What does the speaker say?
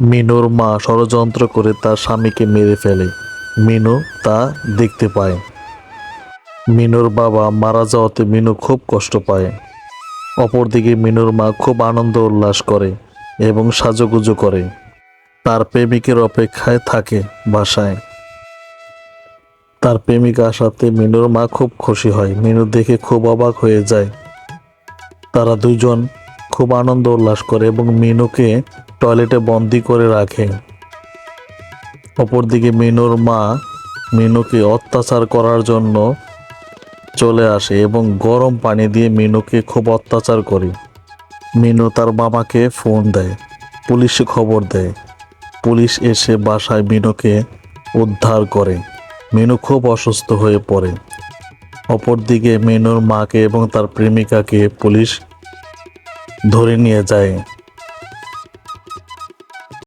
মিনুর মা ষড়যন্ত্র করে তার স্বামীকে মেরে ফেলে। মিনু তা দেখতে পায়। মিনুর বাবা মারা যাওয়াতে মিনু খুব কষ্ট পায়। অপরদিকে মিনুর মা খুব আনন্দ উল্লাস করে এবং সাজুগুজু করে। তার প্রেমিকের অপেক্ষায় থাকে বাসায়। তার প্রেমিক আসাতে মিনুর মা খুব খুশি হয়। মিনু দেখে খুব অবাক হয়ে যায়। তারা দুজন খুব আনন্দ উল্লাস করে এবং মিনুকে টয়লেটে বন্দি করে রাখে। অপরদিকে মিনুর মা মিনুকে অত্যাচার করার জন্য চলে আসে এবং গরম পানি দিয়ে মিনুকে খুব অত্যাচার করে। মিনু তার মামাকে ফোন দেয়, পুলিশে খবর দেয়। পুলিশ এসে বাসায় মিনুকে উদ্ধার করে। মিনু খুব অসুস্থ হয়ে পড়ে। অপরদিকে মিনুর মাকে এবং তার প্রেমিকাকে পুলিশ ধরে নিয়ে যায়।